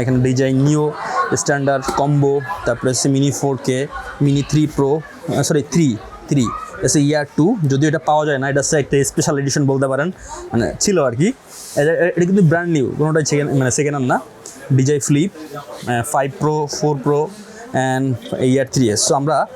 এখানে ডিজাইন নিও, standard, combo, তারপরে হচ্ছে mini four K mini three pro sorry three three, S air two, যদিও এটা পাওয়া যায় না, এটা হচ্ছে একটা স্পেশাল এডিশন বলতে পারেন মানে ছিল আর কি। এটা- কিন্তু ব্র্যান্ড নিউ কোনোটাই সেকেন্ড মানে সেকেন্ড হ্যান্ড না। DJI flip five pro four pro and air three S so আমরা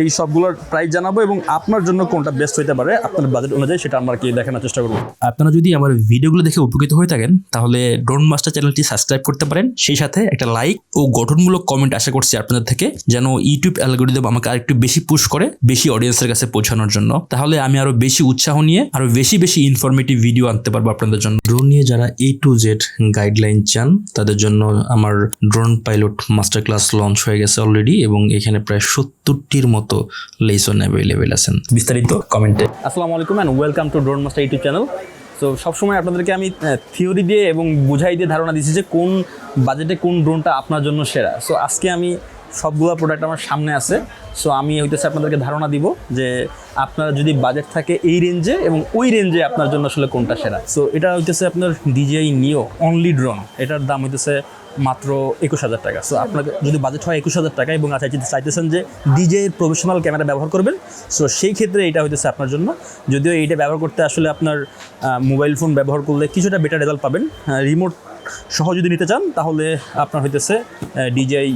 এই সবগুলোর প্রাইস জানাব এবং আপনার জন্য কোনটা বেস্ট হতে পারে, আপনার বাজেট অনুযায়ী সেটা আমরা কি দেখানোর চেষ্টা করব। আপনারা যদি আমার ভিডিওগুলো দেখে উপকৃত হয়ে থাকেন, তাহলে ড্রোন মাস্টার চ্যানেলটি সাবস্ক্রাইব করতে পারেন। সেই সাথে একটা লাইক ও গঠনমূলক কমেন্ট আশা করছি আপনাদের থেকে, যেন ইউটিউব অ্যালগোরিদম আমাকে আরেকটু বেশি পুশ করে, বেশি অডিয়েন্সের কাছে পৌঁছানোর জন্য। তাহলে আমি আরও বেশি উৎসাহ নিয়ে, আরও বেশি বেশি ইনফরমেটিভ ভিডিও আনতে পারব আপনাদের জন্য। ড্রোন নিয়ে যারা এ টু জেড গাইডলাইন চান, তাদের জন্য আমার drone pilot master class launch হয়ে গেছে অলরেডি এবং এখানে প্রায় সত্তরটির মতো লেসন অ্যাভেলেবেল আছেন। বিস্তারিত কমেন্টে আসসালামু আলাইকুম and welcome to drone master YouTube channel তো সবসময় আপনাদেরকে আমি থিওরি দিয়ে এবং বুঝাই দিয়ে ধারণা দিচ্ছি যে কোন বাজেটে কোন ড্রোনটা আপনার জন্য সেরা। সো আজকে আমি সবগুলো প্রোডাক্ট আমার সামনে আছে। সো আমি হইতেছে আপনাদেরকে ধারণা দিব যে আপনারা যদি বাজেট থাকে এই রেঞ্জে এবং ওই রেঞ্জে আপনার জন্য আসলে কোনটা সেরা। সো এটা হইতেছে আপনার ডিজিআই নিও অনলি ড্রোন এটার দাম হইতেছে মাত্র একুশ হাজার টাকা। সো আপনাকে যদি বাজেট হয় একুশ হাজার টাকা এবং আচ্ছা যদি চাইতেছেন যে ডিজে প্রফেশনাল ক্যামেরা ব্যবহার করবেন সো সেই ক্ষেত্রে এটা হইতেছে আপনার জন্য। যদিও এইটা ব্যবহার করতে আসলে আপনার মোবাইল ফোন ব্যবহার করলে কিছুটা বেটার রেজাল্ট পাবেন। রিমোট সহ যদি নিতে চান, তাহলে আপনার হইতেছে ডিজিআই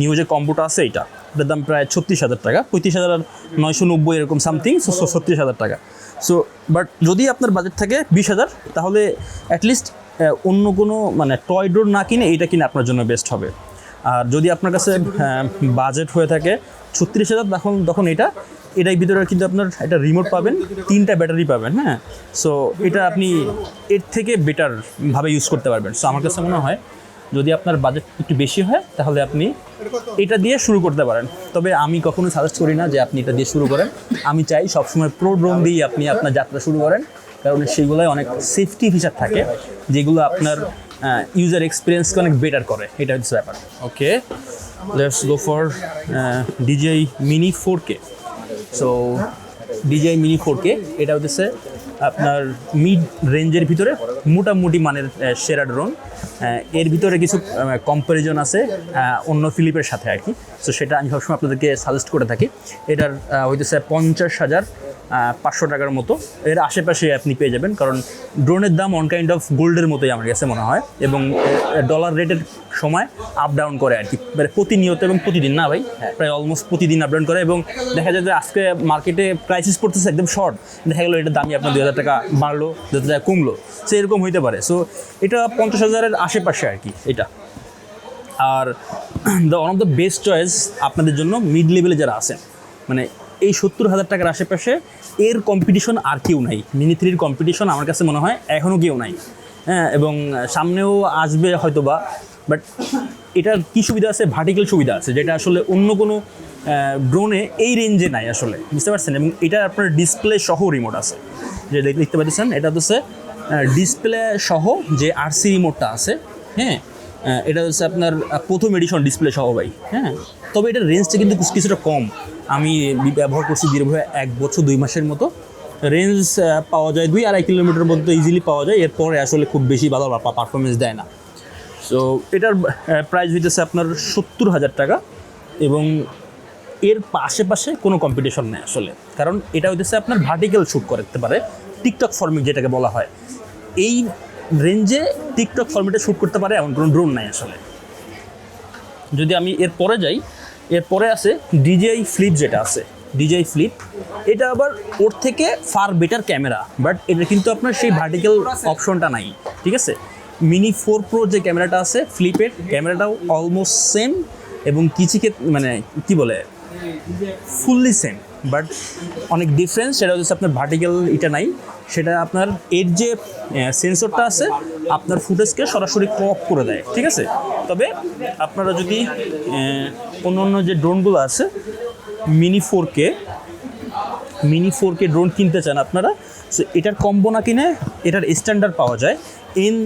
নিউ যে কম্বোটা আছে এইটা, এটার দাম প্রায় ছত্রিশ হাজার টাকা, পঁয়ত্রিশ হাজার নয়শো নব্বই এরকম সামথিং সো ছত্রিশ হাজার টাকা। সো বাট যদি আপনার বাজেট থাকে বিশ হাজার, তাহলে অ্যাটলিস্ট অন্য কোনো মানে টয় ডোর না কিনে এইটা কিনে আপনার জন্য বেস্ট হবে। আর যদি আপনার কাছে বাজেট হয়ে থাকে ছত্রিশ হাজার, তখন তখন এটা এটার ভিতরে কিন্তু আপনার একটা রিমোট পাবেন, তিনটা ব্যাটারি পাবেন হ্যাঁ? সো এটা আপনি এর থেকে বেটারভাবে ইউজ করতে পারবেন। সো আমার কাছে মনে হয় যদি আপনার বাজেট একটু বেশি হয়, তাহলে আপনি এটা দিয়ে শুরু করতে পারেন। তবে আমি কখনো সাজেস্ট করি না যে আপনি এটা দিয়ে শুরু করেন। আমি চাই সবসময় প্রো ড্রোন দিয়েই আপনি আপনার যাত্রা শুরু করেন, কারণ সেগুলোয় অনেক সেফটি ফিচার থাকে, যেগুলো আপনার ইউজার এক্সপিরিয়েন্সকে অনেক বেটার করে। এটা হচ্ছে ব্যাপার। Okay let's go for DJI mini four K so DJI mini four K এটা হচ্ছে আপনার মিড রেঞ্জের ভিতরে মোটামুটি মানের সেরা ড্রোন এর ভিতরে কিছু কম্প্যারিজন আছে অন্য ফিলিপের সাথে আর কি। সো সেটা আমি সবসময় আপনাদেরকে সাজেস্ট করে থাকি। এটার হইতেছে পঞ্চাশ হাজার পাঁচশো টাকার মতো। এর আশেপাশে আপনি পেয়ে যাবেন কারণ ড্রোনের দাম অন কাইন্ড অফ গোল্ডের মতোই আমার কাছে মনে হয় এবং ডলার রেটের সময় আপ ডাউন করে আর কি। মানে প্রতিনিয়ত এবং প্রতিদিন না ভাই? প্রায় অলমোস্ট প্রতিদিন আপ ডাউন করে এবং দেখা যায় যে আজকে মার্কেটে প্রাইসিস পড়তেছে একদম শর্ট দেখা গেলো এটার দামই আপনার দুই হাজার টাকা বাড়লো দু হাজার টাকা কমলো। সে এরকম হইতে পারে। সো এটা পঞ্চাশ হাজারের আশেপাশে আর কি এটা। আর the one of the best choice আপনাদের জন্য মিড লেভেলে যারা আছেন মানে এই সত্তর হাজার টাকার আশেপাশে এর কম্পিটিশন আর কেউ নাই। মিনি থ্রির কম্পিটিশন আমার কাছে মনে হয় এখনও কেউ নাই। হ্যাঁ এবং সামনেও আসবে হয়তো বা বাট এটার কী সুবিধা আছে? ভার্টিক্যাল সুবিধা আছে, যেটা আসলে অন্য কোনো ড্রোনে এই রেঞ্জে নাই আসলে। বুঝতে পারছেন? এবং এটা আপনার ডিসপ্লে সহ রিমোট আছে। যে দেখ- দেখতে পাচ্ছেন, এটা হচ্ছে ডিসপ্লে সহ যে আরসি রিমোটটা আছে হ্যাঁ এটা হচ্ছে আপনার প্রথম এডিশন ডিসপ্লে সহ ভাই হ্যাঁ। তবে এটার রেঞ্জটা কিন্তু কিছু- কিছুটা কম। আমি ব্যবহার করছি দীর্ঘভাবে এক বছর, দুই মাসের মতো। রেঞ্জ পাওয়া যায় দুই আড়াই কিলোমিটার মধ্যে ইজিলি পাওয়া যায়। এরপরে আসলে খুব বেশি ভালো পারফরমেন্স দেয় না। সো এটার প্রাইস হইতেছে আপনার সত্তর হাজার টাকা এবং এর আশেপাশে কোনো কম্পিটিশন নেই আসলে। কারণ এটা হইতেছে আপনার ভার্টিক্যাল শ্যুট করতে পারে টিকটক ফর্মেট যেটাকে বলা হয়। এই রেঞ্জে টিকটক ফর্মেটে শ্যুট করতে পারে এমন কোনো ড্রোন নাই আসলে। যদি আমি এর পরে যাই এর পরে আছে ডিজিআই ফ্লিপ যেটা আছে ডিজিআই ফ্লিপ এটা আবার ওর থেকে ফার বেটার ক্যামেরা বাট এটা কিন্তু আপনার সেই ভার্টিক্যাল অপশনটা নাই, ঠিক আছে? মিনি ফোর প্রো যে ক্যামেরাটা আছে ফ্লিপের ক্যামেরাটাও অলমোস্ট সেম এবং কিছু মানে কি বলে ফুললি সেম বাট অনেক ডিফারেন্স সেটা হচ্ছে আপনার ভার্টিক্যাল এটা নাই, সেটা আপনার এর যে সেন্সরটা আছে, আপনার ফুটেজকে সরাসরি ক্রপ করে দেয়, ঠিক আছে? তবে আপনারা যদি অন্য অন্য যে ড্রোনগুলো আছে, mini four K mini four K drone কিনতে চান আপনারা, সো এটার কম্বো না কিনে এটার স্ট্যান্ডার্ড পাওয়া যায়, এন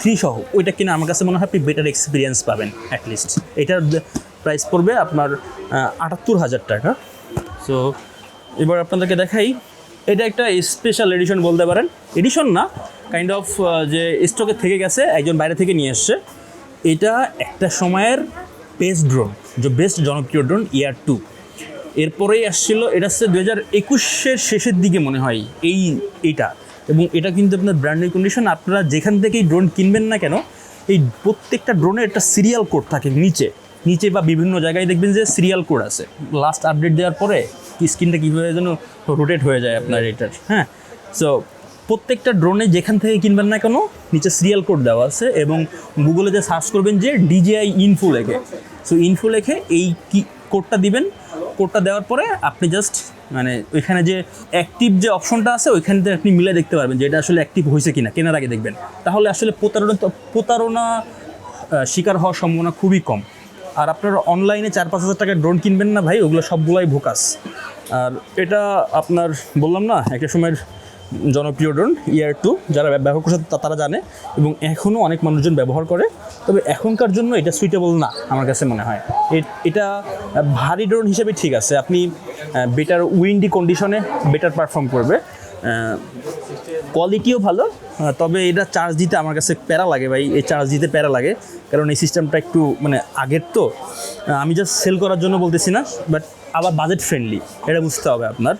থ্রি সহ, ওইটা কিনে আমার কাছে মনে হয় আপনি বেটার এক্সপিরিয়েন্স পাবেন অ্যাটলিস্ট এটার প্রাইস পড়বে আপনার আটাত্তর হাজার টাকা। সো এবার আপনাদেরকে দেখাই, এটা একটা স্পেশাল এডিশন বলতে পারেন। এডিশন না কাইন্ড অফ যে স্টকে থেকে গেছে, একজন বাইরে থেকে নিয়ে এসছে। এটা একটা সময়ের বেস্ট ড্রোন যে বেস্ট জনপ্রিয় ড্রোন ইয়ার টু এরপরেই আসছিল, এটা হচ্ছে দু হাজার একুশের শেষের দিকে মনে হয়, এই, এইটা। এবং এটা কিন্তু আপনার ব্র্যান্ডের কন্ডিশন আপনারা যেখান থেকেই ড্রোন কিনবেন না কেন, এই প্রত্যেকটা ড্রোনের একটা সিরিয়াল কোড থাকে নিচে। নিচে বা বিভিন্ন জায়গায় দেখবেন যে সিরিয়াল কোড আছে। লাস্ট আপডেট দেওয়ার পরে স্ক্রিনটা কীভাবে যেন রোটেট হয়ে যায় আপনার এটার হ্যাঁ? সো প্রত্যেকটা ড্রোনে যেখান থেকে কিনবেন না কেন, নিচে সিরিয়াল কোড দেওয়া আছে এবং গুগলে যে সার্চ করবেন যে ডিজিআই ইনফো লেখে। সো ইনফো লেখে এই কি কোডটা দিবেন। কোডটা দেওয়ার পরে আপনি জাস্ট মানে ওইখানে যে অ্যাক্টিভ যে অপশনটা আছে, ওইখান থেকে আপনি মিলে দেখতে পারবেন যে এটা আসলে অ্যাক্টিভ হয়েছে কিনা, কেনার আগে দেখবেন। তাহলে আসলে প্রতারণা প্রতারণা শিকার হওয়ার সম্ভাবনা খুবই কম। আর আপনার অনলাইনে চার পাঁচ হাজার টাকার ড্রোন কিনবেন না ভাই, ওগুলো সবগুলাই ভোকাস। আর এটা আপনার বললাম না, একটা সময়ের জনপ্রিয় ড্রোন ইয়ার টু, যারা ব্যবহার করছে তারা জানে এবং এখনও অনেক মানুষজন ব্যবহার করে। তবে এখনকার জন্য এটা সুইটেবল না, আমার কাছে মনে হয়। এটা ভারী ড্রোন হিসেবে ঠিক আছে। আপনি বেটার উইন্ডি কন্ডিশনে বেটার পারফর্ম করবে। কোয়ালিটিও ভালো তবে এটা চার্জ দিতে আমার কাছে প্যারা লাগে ভাই। এই চার্জ দিতে প্যারা লাগে। কারণ এই সিস্টেমটা একটু মানে আগের তো। আমি জাস্ট সেল করার জন্য বলতেছি না বাট আবার বাজেট ফ্রেন্ডলি এটা বুঝতে হবে আপনার।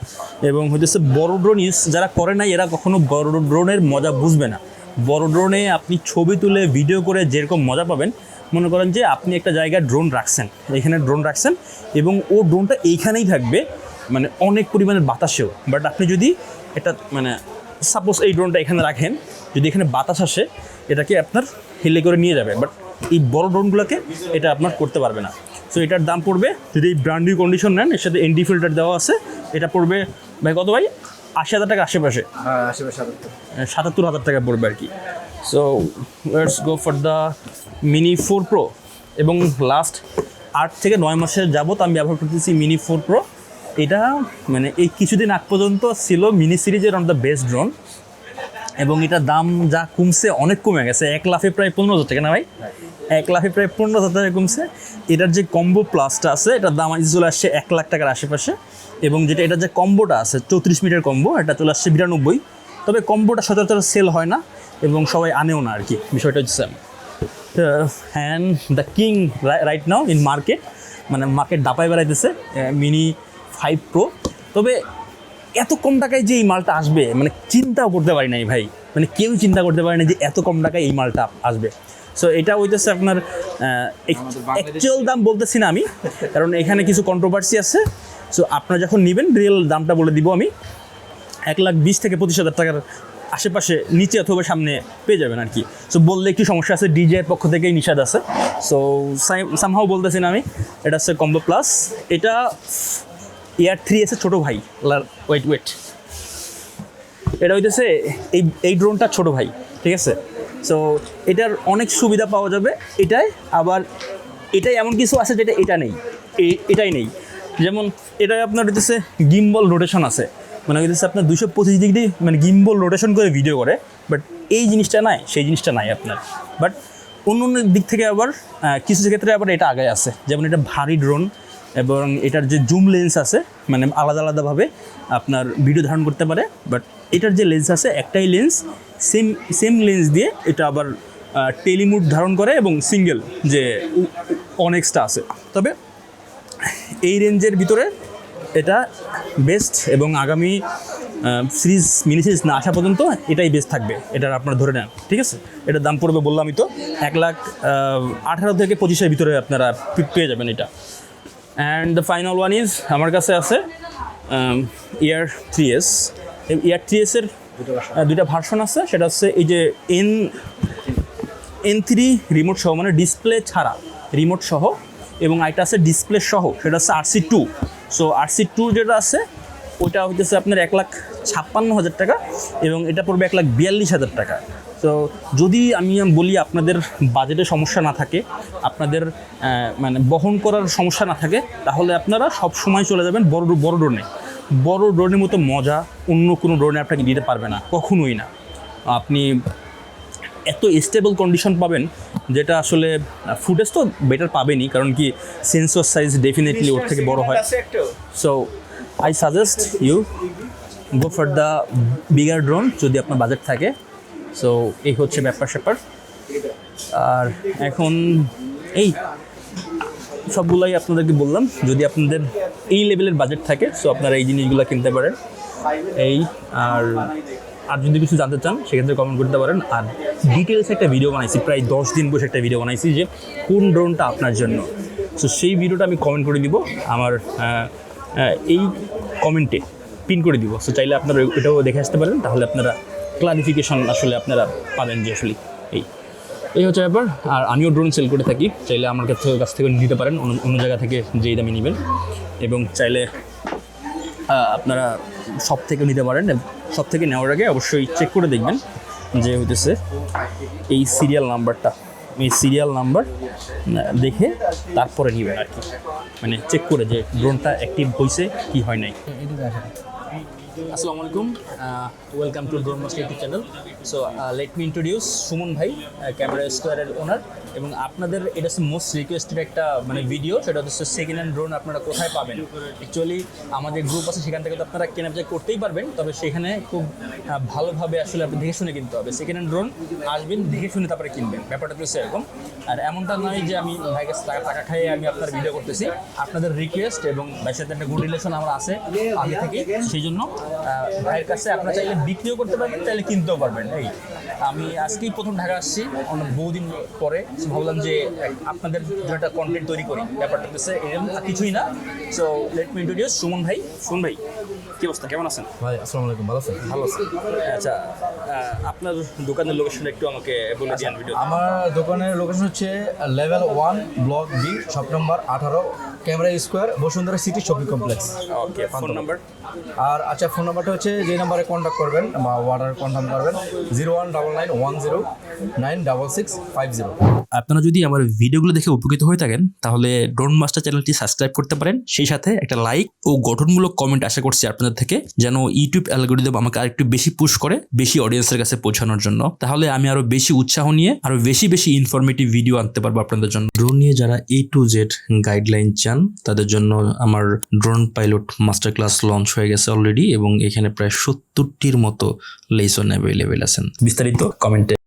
এবং হচ্ছে বড় ড্রোন ইউজ যারা করে নাই, এরা কখনো বড় ড্রোনের মজা বুঝবে না। বড় ড্রোনে আপনি ছবি তুলে ভিডিও করে যেরকম মজা পাবেন, মনে করেন যে আপনি একটা জায়গায় ড্রোন রাখছেন, এখানে ড্রোন রাখছেন, এবং ও ড্রোনটা এইখানেই থাকবে মানে অনেক পরিমাণের বাতাসেও। বাট আপনি যদি এটা মানে সাপোজ এই ড্রোনটা এখানে রাখেন, যদি এখানে বাতাস আসে, এটাকে আপনার হেলে করে নিয়ে যাবে। বাট এই বড় ড্রোনগুলোকে এটা আপনার করতে পারবে না। সো এটার দাম পড়বে যদি এই ব্র্যান্ড নিউ কন্ডিশন নেন এর সাথে এনডি ফিল্টার দেওয়া আছে এটা পড়বে ভাই কত ভাই? আশি হাজার টাকা আশেপাশে। হ্যাঁ আশেপাশে সাতাত্তর হাজার টাকা পড়বে আর কি। So let's go for the mini four pro এবং লাস্ট আট থেকে নয় মাসের যাবত আমি ব্যবহার করতেছি মিনি ফোর প্রো এটা মানে এই কিছুদিন আগ পর্যন্ত ছিল মিনি সিরিজের অন দ্য বেস্ট ড্রোন এবং এটার দাম যা কমছে অনেক কমে গেছে। এক লাফে প্রায় পনেরো হাজার টাকা না ভাই? এক লাফে প্রায় পনেরো হাজার টাকা কমছে। এটার যে কম্বো প্লাসটা আছে এটার দাম আজ চলে আসছে এক লাখ টাকার আশেপাশে। এবং যেটা এটার যে কম্বোটা আছে চৌত্রিশ মিটার কম্বো এটা চলে আসছে বিরানব্বই। তবে কম্বোটা সচরাচর সেল হয় না এবং সবাই আনেও না আর কি বিষয়টা হচ্ছে and the king right now in market মানে মার্কেট দাপায় বেড়াইতেছে মিনি ফাইভ প্রো তবে এত কম টাকায় যে এই মালটা আসবে মানে চিন্তাও করতে পারি নাই ভাই। মানে কেউ চিন্তা করতে পারে না যে এত কম টাকায় এই মালটা আসবে। সো এটা হইতেছে আপনার অ্যাকচুয়াল দাম বলতেছি না আমি কারণ এখানে কিছু কন্ট্রোভার্সি আছে। সো আপনারা যখন নেবেন রিয়েল দামটা বলে দিব আমি। এক লাখ বিশ থেকে পঁচিশ হাজার টাকার আশেপাশে নিচে অথবা সামনে পেয়ে যাবেন আর কি। সো বললে একটু সমস্যা আছে ডিজের পক্ষ থেকেই নিষেধ আছে। সো সামহাও বলতেছি না আমি এটা হচ্ছে কম্বো প্লাস এটা এয়ার থ্রি এসে ছোটো ভাই ওয়েট ওয়েট এটা হইতেছে এই এই ড্রোনটা ছোটো ভাই, ঠিক আছে? সো এটার অনেক সুবিধা পাওয়া যাবে। এটাই আবার, এটাই এমন কিছু আছে যেটা এটা নেই। এটাই নেই। যেমন, এটাই আপনার হইতেছে গিম্বল রোটেশন আছে। মানে হইতেছে আপনার দুশো পঁচিশ ডিগ্রি মানে গিম্বল রোটেশন করে ভিডিও করে। বাট এই জিনিসটা নাই, সেই জিনিসটা নাই আপনার। বাট অন্য অন্য দিক থেকে আবার কিছু ক্ষেত্রে আবার এটা আগে আছে। যেমন এটা ভারী ড্রোন এবং এটার যে জুম লেন্স আছে মানে আলাদা আলাদাভাবে আপনার ভিডিও ধারণ করতে পারে বাট এটার যে লেন্স আছে, একটাই লেন্স সেম সেম লেন্স দিয়ে এটা আবার টেলিমুড ধারণ করে এবং সিঙ্গেল যে অনেক্সটা আছে। তবে এই রেঞ্জের ভিতরে এটা বেস্ট এবং আগামী সিরিজ মিনি সিরিজ না আসা পর্যন্ত এটাই বেস্ট থাকবে। এটার আপনারা ধরে নেন, ঠিক আছে? এটার দাম পড়বে বললামই তো, এক লাখ আঠারো থেকে পঁচিশের ভিতরে আপনারা পেয়ে যাবেন এটা। And the final one is আমার কাছে আছে air three S air three এসের দুইটা ভার্সন আছে, সেটা হচ্ছে এই যে এন এন থ্রি রিমোট সহ মানে ডিসপ্লে ছাড়া রিমোট সহ, এবং আরেকটা আছে ডিসপ্লে সহ, সেটা হচ্ছে RC two so RC two যেটা আছে ওটা হইতেছে আপনার এক লাখ ছাপ্পান্ন হাজার টাকা এবং এটা পড়বে এক লাখ বিয়াল্লিশ হাজার টাকা। তো যদি আমি বলি আপনাদের বাজেটে সমস্যা না থাকে আপনাদের মানে বহন করার সমস্যা না থাকে তাহলে আপনারা সব সময় চলে যাবেন বড় বড় ড্রোনে বড় ড্রোনের মতো মজা অন্য কোনো ড্রোনে আপনাকে দিতে পারবে না কখনোই না। আপনি এত স্টেবল কন্ডিশন পাবেন যেটা আসলে ফুটেজ তো বেটার পাবেনই কারণ কি সেন্সর সাইজ ডেফিনেটলি ওর থেকে বড় হয়। So I suggest you go for the bigger drone যদি আপনার বাজেট থাকে। সো এই হচ্ছে ব্যাপার স্যাপার। আর এখন, এই সবগুলাই আপনাদেরকে বললাম। যদি আপনাদের এই লেভেলের বাজেট থাকে সো আপনারা এই জিনিসগুলো কিনতে পারেন। এই, আর আর যদি কিছু জানতে চান, সেক্ষেত্রে কমেন্ট করতে পারেন। আর ডিটেলস একটা ভিডিও বানাইছি, প্রায় দশ দিন বসে একটা ভিডিও বানাইছি যে কোন ড্রোনটা আপনার জন্য। সো সেই ভিডিওটা আমি কমেন্ট করে দিব। আমার এই কমেন্টে পিন করে দিব। সো চাইলে আপনারা এটাও দেখে আসতে পারেন। তাহলে আপনারা ক্লারিফিকেশন আসলে আপনারা পাবেন যে আসলে এই। এই হচ্ছে ব্যাপার। আর আমিও ড্রোন সেল করে থাকি। চাইলে আমার কাছ থেকে কাছ থেকে নিতে পারেন। অন্য জায়গা থেকে যেই দামে নেবেন। এবং চাইলে আপনারা সব থেকে নিতে পারেন। সব থেকে নেওয়ার আগে অবশ্যই চেক করে দেখবেন যে হইতেছে এই সিরিয়াল নাম্বারটা এই সিরিয়াল নাম্বার দেখে তারপরে নেবেন আর কি। মানে চেক করে যে ড্রোনটা অ্যাক্টিভ হয়েছে কি হয় নাই। আসসালামু আলাইকুম। Welcome to drone master YouTube channel so let me introduce Suman ভাই ক্যামেরা স্কোয়ারের ওনার এবং আপনাদের এটা হচ্ছে মোস্ট রিকোয়েস্টেড একটা মানে ভিডিও সেটা হচ্ছে সেকেন্ড হ্যান্ড ড্রোন আপনারা কোথায় পাবেন? অ্যাকচুয়ালি আমাদের গ্রুপ আছে, সেখান থেকে তো আপনারা কেনা বেচা করতেই পারবেন, তবে সেখানে খুব ভালোভাবে আসলে আপনি দেখে শুনে কিনতে হবে। সেকেন্ড হ্যান্ড ড্রোন আসবেন, দেখে শুনে তারপরে কিনবেন। ব্যাপারটা তো সেরকম। আর এমনটা নয় যে আমি ভাইয়ের কাছে টাকা টাকা খাইয়ে আমি আপনার ভিডিও করতেছি। আপনাদের রিকোয়েস্ট এবং ভাইয়ের সাথে একটা গুড রিলেশন আমার আছে, আগে থেকে সেই জন্য ভাইয়ের কাছে আপনারা চাইলে বিক্রিও করতে পারবেন চাইলে কিনতেও পারবেন। এই আমি আজকেই প্রথম ঢাকা আসছি। অনেক বহুদিন পরে ভাবলাম যে আপনাদের জন্য একটা কন্টেন্ট তৈরি করি। ব্যাপারটা হচ্ছে এরকম কিছুই না। So let me introduce Suman ভাই। সুমন ভাই কি অবস্থা? কেমন আছেন? ভাই আসসালামু আলাইকুম। ভালো আছেন? ভালো আছেন আচ্ছা আপনার দোকানের লোকেশন একটু আমাকে বলে দিন ভিডিও আমার দোকানের লোকেশন হচ্ছে level one block B shop number আঠারো camera square Bashundhara city shopping complex okay phone number. আর আচ্ছা ফোন নাম্বারটা হচ্ছে যে নাম্বারে কন্ট্যাক্ট করবেন বা অর্ডার কনফার্ম করবেন zero one double nine one zero nine double six five zero আপনারা যদি আমার ভিডিওগুলো দেখে উপকৃত হয়ে থাকেন, তাহলে ড্রোন মাস্টার চ্যানেলটি সাবস্ক্রাইব করতে পারেন। সেই সাথে একটা লাইক ও গঠনমূলক কমেন্ট আশা করছি আপনাদের থেকে, যেন ইউটিউব অ্যালগোরিদম আমাকে আরেকটু বেশি পুশ করে, বেশি অডিয়েন্সের কাছে পৌঁছানোর জন্য। তাহলে আমি আরও বেশি উৎসাহ নিয়ে, আরও বেশি বেশি ইনফরমেটিভ ভিডিও আনতে পারব আপনাদের জন্য। ড্রোন নিয়ে যারা এ টু জেড গাইডলাইন চান, তাদের জন্য আমার drone pilot master class launch হয়ে গেছে অলরেডি এবং এখানে প্রায় সত্তরটির মতো লেসন অ্যাভেলেবেল আছেন। বিস্তারিত কমেন্টে